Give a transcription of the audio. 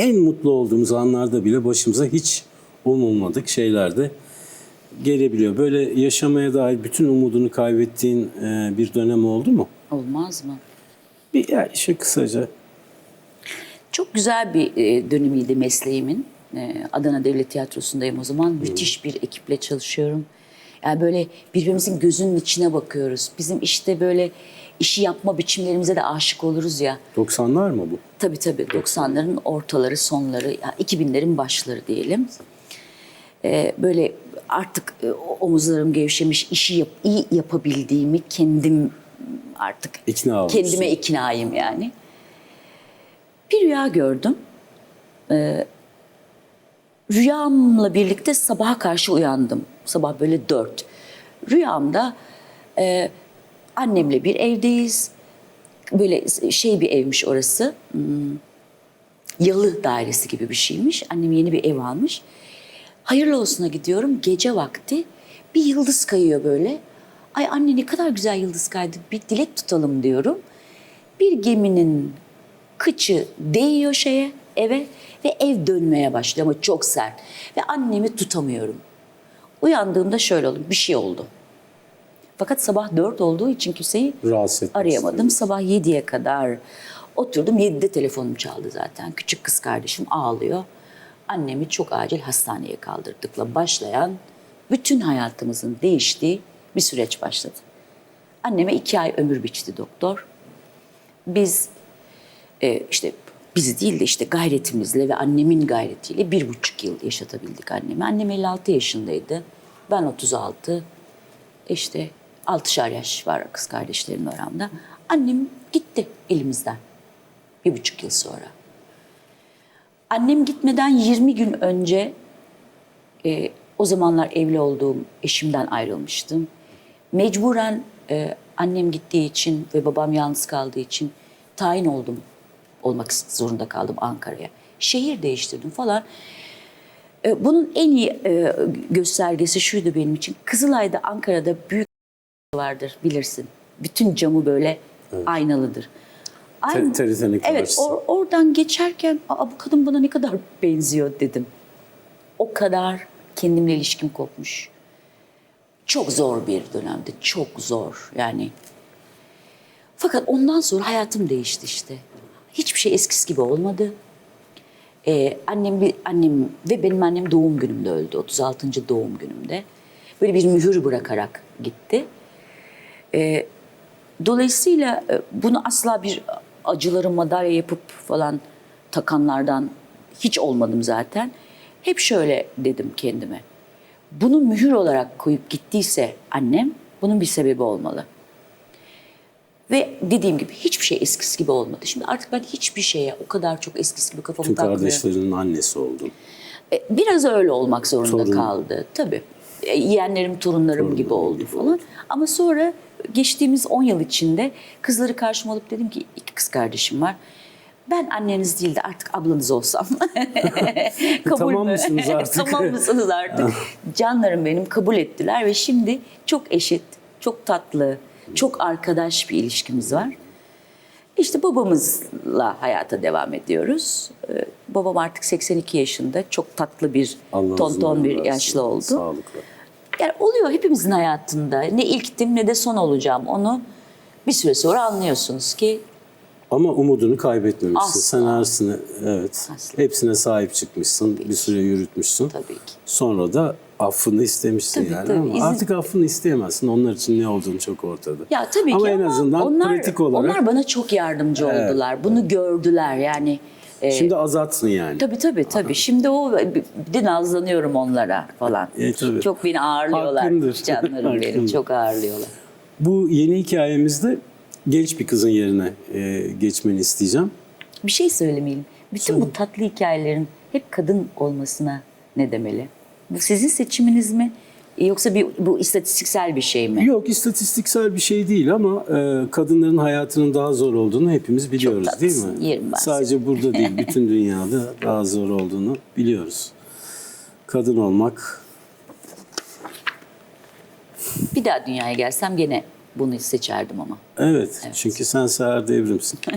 en mutlu olduğumuz anlarda bile başımıza hiç umulmadık şeyler de gelebiliyor. Böyle yaşamaya dair bütün umudunu kaybettiğin e, bir dönem oldu mu? Olmaz mı? Bir ya işte kısaca Çok güzel bir e, dönemiydi mesleğimin. E, Adana Devlet Tiyatrosu'ndayım o zaman. Müthiş bir ekiple çalışıyorum. Yani böyle birbirimizin gözünün içine bakıyoruz. Bizim işte böyle işi yapma biçimlerimize de aşık oluruz ya. 90'lar mı bu? Tabii tabii 90'ların ortaları, sonları, ya 2000'lerin başları diyelim. Ee, böyle artık e, omuzlarım gevşemiş, işi yap- iyi yapabildiğimi kendim artık İkna olmuşsun. kendime iknayım yani. Bir rüya gördüm. Ee, rüyamla birlikte sabaha karşı uyandım. Sabah böyle dört. Rüyamda e, annemle bir evdeyiz. Böyle şey bir evmiş orası. Hmm, yalı dairesi gibi bir şeymiş. Annem yeni bir ev almış. Hayırlı olsuna gidiyorum. Gece vakti bir yıldız kayıyor böyle. Ay anne ne kadar güzel yıldız kaydı. Bir dilek tutalım diyorum. Bir geminin kıçı değiyor şeye, eve ve ev dönmeye başlıyor ama çok sert. Ve annemi tutamıyorum. Uyandığımda şöyle oldu, bir şey oldu. Fakat sabah dört olduğu için kimseyi Rahatsız arayamadım. Sabah 7'ye kadar oturdum. 7'de telefonum çaldı zaten. Küçük kız kardeşim ağlıyor. Annemi çok acil hastaneye kaldırdıkla başlayan bütün hayatımızın değiştiği bir süreç başladı. Anneme iki ay ömür biçti doktor. Biz e, işte biz değil de işte gayretimizle ve annemin gayretiyle bir buçuk yıl yaşatabildik annemi. Annem 56 yaşındaydı. Ben 36. İşte altışar yaş var kız kardeşlerin aramda. Annem gitti elimizden bir buçuk yıl sonra. Annem gitmeden 20 gün önce e, o zamanlar evli olduğum eşimden ayrılmıştım. Mecburen e, annem gittiği için ve babam yalnız kaldığı için tayin oldum. Olmak zorunda kaldım Ankara'ya. Şehir değiştirdim falan. E, bunun en iyi e, göstergesi şuydu benim için. Kızılay'da Ankara'da büyük vardır bilirsin. Bütün camı böyle aynalıdır. Aynı- TRT'nin Evet or- oradan geçerken Aa, bu kadın bana ne kadar benziyor dedim. O kadar kendimle ilişkim kopmuş. Çok zor bir dönemdi. Çok zor yani. Fakat ondan sonra hayatım değişti işte. Hiçbir şey eskisi gibi olmadı. Ee, annem annem ve benim annem doğum günümde öldü. 36. doğum günümde. Böyle bir mühür bırakarak gitti. Ee, dolayısıyla e, bunu asla bir acıları madalya yapıp falan takanlardan hiç olmadım zaten. Hep şöyle dedim kendime. Bunu mühür olarak koyup gittiyse annem bunun bir sebebi olmalı. Ve dediğim gibi hiçbir şey eskisi gibi olmadı. Şimdi artık ben hiçbir şeye o kadar çok eskisi gibi kafamı Tüm takmıyorum. kardeşlerinin annesi oldun. E, Biraz öyle olmak zorunda Torun. kaldı. Tabii. E, Yeğenlerim, torunlarım gibi oldu falan. Ama sonra geçtiğimiz 10 yıl içinde kızları karşıma alıp dedim ki iki kız kardeşim var. Ben anneniz değil de artık ablanız olsam. Kabul Tamam mü? mısınız artık? tamam mısınız artık? Canlarım benim kabul ettiler ve şimdi çok eşit, çok tatlı, çok arkadaş bir ilişkimiz var. İşte babamızla hayata devam ediyoruz. Ee, babam artık 82 yaşında. Çok tatlı bir, Allah tonton bir ömür yaşlı versin. oldu. Sağlıklı. Yani oluyor hepimizin hayatında. Ne ilktim ne de son olacağım. Onu bir süre sonra anlıyorsunuz ki Ama umudunu kaybetmemişsin. Asla. Sen hepsine, evet, Asla. hepsine sahip çıkmışsın. Bir süre yürütmüşsün. tabii ki. Sonra da affını istemişsin Tabii, yani. tabii. Ama İzin- artık affını isteyemezsin. Onlar için ne olduğunu çok ortada. Ya tabii ama ki en ama azından onlar, pratik olarak onlar bana çok yardımcı oldular. Bunu gördüler yani. e, şimdi azatsın yani. Tabii tabii tabii. Şimdi o bir de nazlanıyorum onlara falan. E, tabii. Çok beni ağırlıyorlar. Hakkındır. Canlarım benim çok ağırlıyorlar. Bu yeni hikayemizde genç bir kızın yerine e, geçmeni isteyeceğim. Bir şey söylemeliyim. Bütün bu tatlı hikayelerin hep kadın olmasına ne demeli? Bu sizin seçiminiz mi? Yoksa bir bu istatistiksel bir şey mi? Yok istatistiksel bir şey değil ama e, kadınların hayatının daha zor olduğunu hepimiz biliyoruz değil tatlısın, mi? yerim Sadece burada değil bütün dünyada daha zor olduğunu biliyoruz. Kadın olmak Bir daha dünyaya gelsem gene bunu seçerdim ama. evet, çünkü sen Seher Devrim'sin.